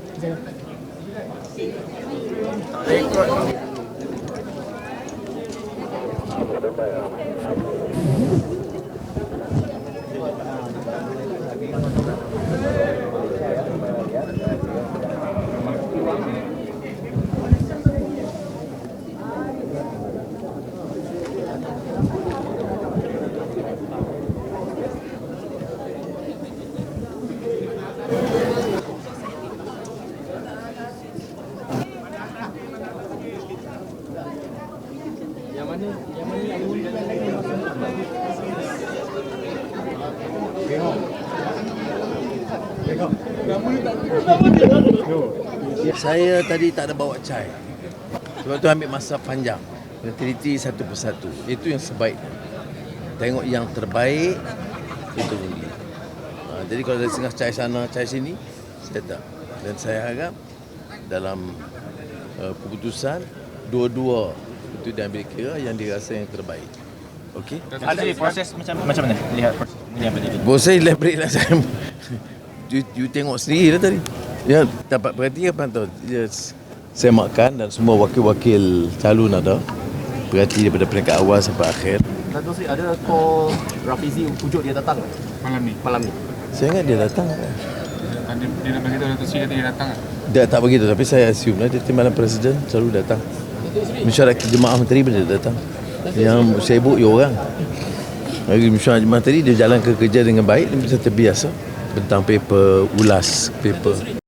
Thank you. Okey, saya. Saya tadi tak ada bawa cai. Sebab tu ambil masa panjang. Kena teliti satu persatu. Itu yang sebaik. Tengok yang terbaik, itu undi. Ha, jadi kalau ada setengah cai sana, cai sini, saya tak. Dan saya harap dalam uh, keputusan, dua-dua itu diambil kira yang dirasa yang terbaik. Okey? Ada proses macam macam mana lihat proses ini apa? Bos saya elaborate lah saya. you, you tengok sendiri lah tadi. Ya, dapat perhati apa tu? Ya, saya makan dan semua wakil-wakil calon ada. Perhati daripada peringkat awal sampai akhir. Dato' Sri, ada call Rafizi ujuk dia datang malam ni. malam ni? Saya ingat dia datang. Dia, dia nak beritahu Dato' Sri kata dia datang? Dia tak begitu tapi saya assume lah dia timbalan presiden selalu datang. Mesyuarat jemaah menteri pun dia datang. Yang sibuk ya orang. Lagi mesyuarat jemaah menteri dia jalan ke kerja dengan baik dia macam terbiasa. Bentang paper, ulas paper.